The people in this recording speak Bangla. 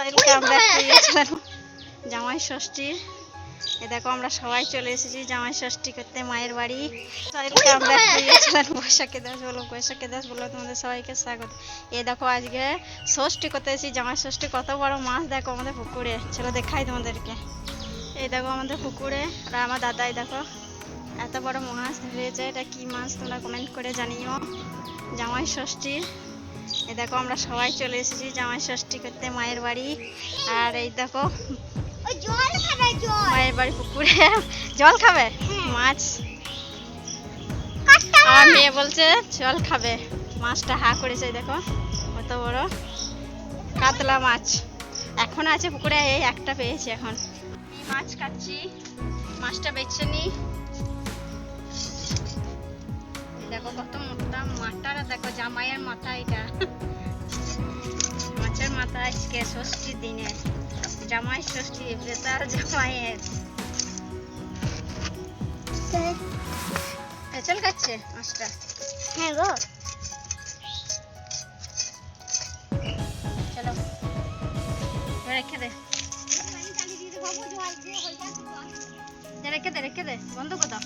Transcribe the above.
সাইলকে আমরা গিয়েছিলাম জামাই ষষ্ঠীর এ দেখো আমরা সবাই চলে এসেছি জামাই ষষ্ঠী করতে মায়ের বাড়ি। সাইলকে আমরা গিয়েছিলাম বৈশাখী দাস বলো বৈশাখী দাস বলো তোমাদের সবাইকে স্বাগত। এ দেখো আজকে ষষ্ঠী করতে এসেছি জামাই ষষ্ঠী কত বড় মাছ দেখো আমাদের পুকুরে। চলো দেখাই তোমাদেরকে। এই দেখো আমাদের পুকুরে আর আমার দাদাই দেখো এত বড় মাছ ধরেছে। এটা কি মাছ তোমরা কমেন্ট করে জানিও। জামাই ষষ্ঠীর এই দেখো আমরা সবাই চলে এসেছি জামাই ষষ্ঠী করতে মায়ের বাড়ি। আর এই দেখো মায়ের বাড়ি পুকুরে। জল খাবে। মাছ? আমার মেয়ে বলছে জল খাবে। মাছটা হা করেছে দেখো কত বড়। কাতলা মাছ। এখন আছে পুকুরে এই একটা পেয়েছি এখন। মাছ কাটছি মাছটা বেছে নি। এই দেখো কত মোটা মাথাটা দেখো জামাইয়ের মাথা এটা। মাছের মাথা আজকে ষষ্ঠীর দিনে। জামাই ষষ্ঠী বেতার জামাইয়ের। চল খাচ্ছে মাছটা। হ্যাঁ গো। চলো। রেখে দে রেখে দে রেখে দে। বন্ধ করে দাও।